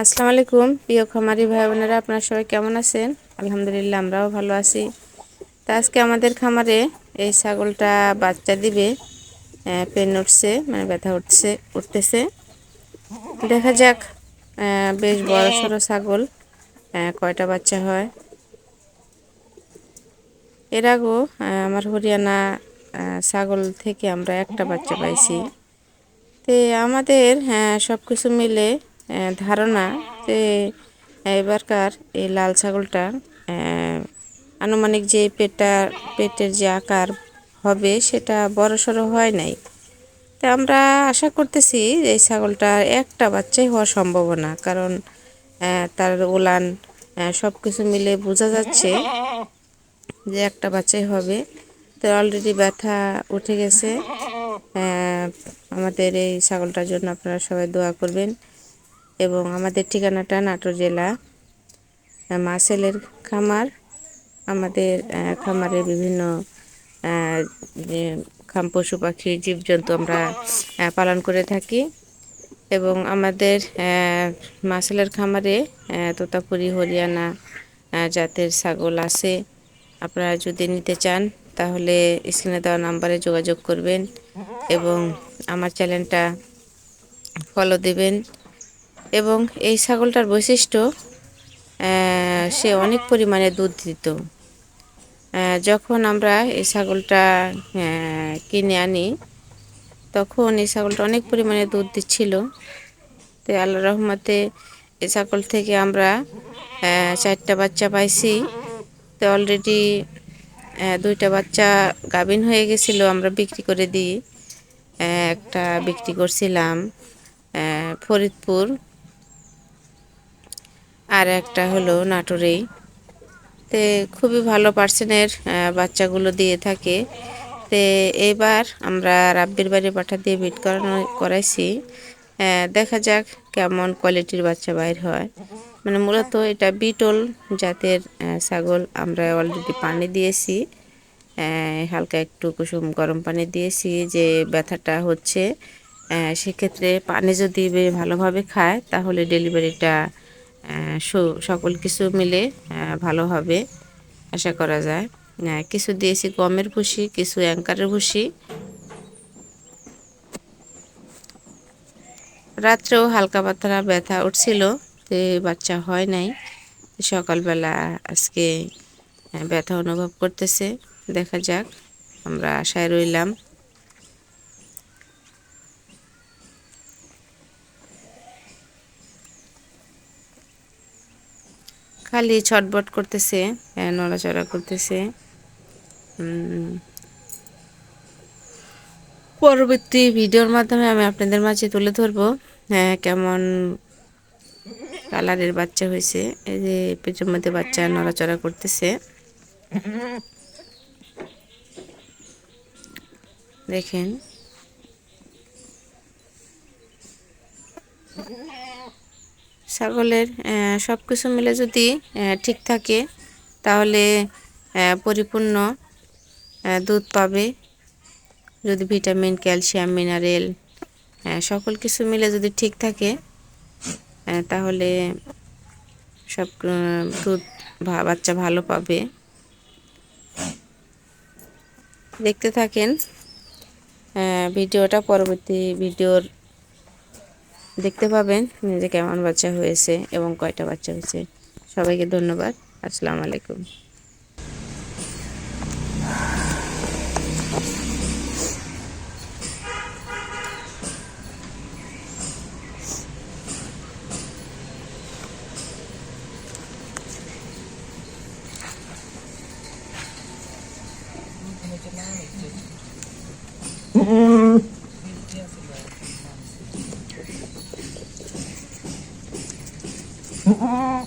আসসালামু আলাইকুম। প্রিয় খামারি ভাই বোনেরা, আপনারা সবাই কেমন আছেন? আলহামদুলিল্লাহ, আমরাও ভালো আছি। তা আজকে আমাদের খামারে এই ছাগলটা বাচ্চা দিবে পেন উঠছে মানে ব্যথা উঠছে, উঠতেছে। দেখা যাক বেশ বড় সড়ো ছাগল কয়টা বাচ্চা হয়। এর আগেও আমার হরিয়ানা ছাগল থেকে আমরা একটা বাচ্চা পাইছি। তে আমাদের হ্যাঁ সব কিছু মিলে ধারণা যে এবারকার এই লাল ছাগলটা আনুমানিক যে পেটটা, পেটের যে আকার হবে সেটা বড় সড়ো হয় নাই। তা আমরা আশা করতেছি এই ছাগলটার একটা বাচ্চাই হওয়ার সম্ভাবনা, কারণ তার ওলান সব কিছু মিলে বোঝা যাচ্ছে যে একটা বাচ্চাই হবে। তো অলরেডি ব্যথা উঠে গেছে। আমাদের এই ছাগলটার জন্য আপনারা সবাই দোয়া করবেন। এবং আমাদের ঠিকানাটা নাটোর জেলা মাসেলের খামার, আমাদের খামারে বিভিন্ন খাম পশু পাখি, জীবজন্তু আমরা পালন করে থাকি এবং আমাদের মাসেলের খামারে তোতাপুরি, হরিয়ানা জাতের ছাগল আছে। আপনারা যদি নিতে চান, তাহলে স্ক্রিনে দেওয়া নাম্বারে যোগাযোগ করবেন এবং আমার চ্যানেলটা ফলো দেবেন। এবং এই ছাগলটার বৈশিষ্ট্য সে অনেক পরিমাণে দুধ দিত। যখন আমরা এই ছাগলটা কিনে আনি, তখন এই ছাগলটা অনেক পরিমাণে দুধ দিচ্ছিল। তো আল্লাহ রহমতে এই ছাগল থেকে আমরা চারটা বাচ্চা পাইছি। তো অলরেডি দুইটা বাচ্চা গাভিন হয়ে গেছিল, আমরা বিক্রি করে দিই একটা বিক্রি করছিলাম ফরিদপুর। আর একটা হলো নাটোরেই। তে খুবই ভালো পার্সেন্টের বাচ্চাগুলো দিয়ে থাকে। তে এবার আমরা রাব্বির বাড়ি পাঠা দিয়ে বিট করানো, করাইছি। দেখা যাক কেমন কোয়ালিটির বাচ্চা বাইর হয়। মানে মূলত এটা বিটল জাতের ছাগল। আমরা অলরেডি পানি দিয়েছি। হালকা একটু কুসুম গরম পানি দিয়েছি যে ব্যথাটা হচ্ছে। সেক্ষেত্রে পানি যদি ভালোভাবে খায়, তাহলে ডেলিভারিটা সকল কিছু মিলে ভালো হবে, আশা করা যায়। কিছু দিয়েছি গমের ভুসি, কিছু অ্যাঙ্কারের ভুসি। রাত্রেও হালকা পাতলা ব্যথা উঠছিল যে বাচ্চা হয় নাই। সকালবেলা আজকে ব্যথা অনুভব করতেছে। দেখা যাক, আমরা আশায় রইলাম। খালি ছটবট করতেছে নড়াচড়া করতেছে। পরবর্তী ভিডিওর মাধ্যমে আমি আপনাদের মাঝে তুলে ধরবো হ্যাঁ কেমন কালারের বাচ্চা হয়েছে, এই যে পেটের মধ্যে বাচ্চা নড়াচড়া করতেছে। দেখেন। ছাগলের সব কিছু মিলে যদি ঠিক থাকে, তাহলে পরিপূর্ণ দুধ পাবে। যদি ভিটামিন, ক্যালসিয়াম, মিনারেল সকল কিছু মিলে যদি ঠিক থাকে তাহলে সব দুধ বাচ্চা ভালো পাবে। দেখতে থাকেন ভিডিওটা পরবর্তী ভিডিওর দেখতে পাবেন যে কেমন বাচ্চা হয়েছে এবং কয়টা বাচ্চা হয়েছে। সবাইকে ধন্যবাদ। আসসালামু আলাইকুম। Mm-mm.